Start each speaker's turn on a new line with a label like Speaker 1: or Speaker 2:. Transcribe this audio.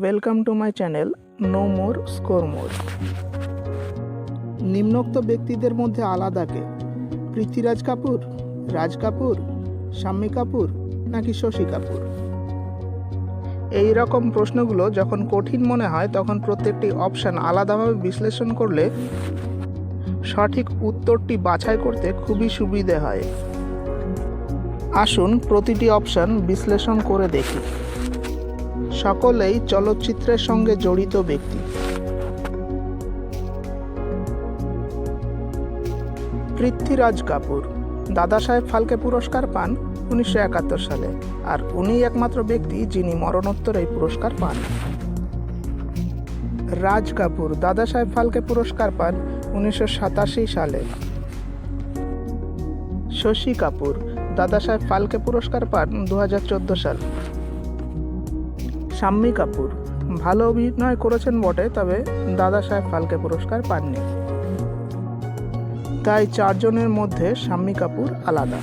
Speaker 1: Welcome to my channel no more score more নিম্নোক্ত ব্যক্তিদের মধ্যে আলাদা কে? পৃথ্বীরাজ কাপুর, রাজ কাপুর, শাম্মী কাপুর, নাকি শশী কাপুর? এই রকম প্রশ্নগুলো যখন কঠিন মনে হয়, তখন প্রত্যেকটি অপশান আলাদাভাবে বিশ্লেষণ করলে সঠিক উত্তরটি বাছাই করতে খুবই সুবিধে হয়। আসুন প্রতিটি অপশান বিশ্লেষণ করে দেখি। সকলেই চলচ্চিত্রের সঙ্গে জড়িত ব্যক্তি। পৃথ্বীরাজ কাপুর, দাদা সাহেব ফালকে পুরস্কার পান উনিশশো একাত্তর সালে, আর উনিই একমাত্র ব্যক্তি যিনি মরণোত্তর এই পুরস্কার পান। রাজ কাপুর, দাদা সাহেব ফালকে পুরস্কার পান উনিশশো সাতাশি সালে। শশী কাপুর, দাদা সাহেব ফালকে পুরস্কার পান দু হাজার চোদ্দ সাল। শাম্মী কাপুর। ভালো অভিনয় করেছেন বটে, তবে দাদা সাহেব ফালকে পুরস্কার পাননি। তাই চারজনের মধ্যে শাম্মী কাপুর আলাদা।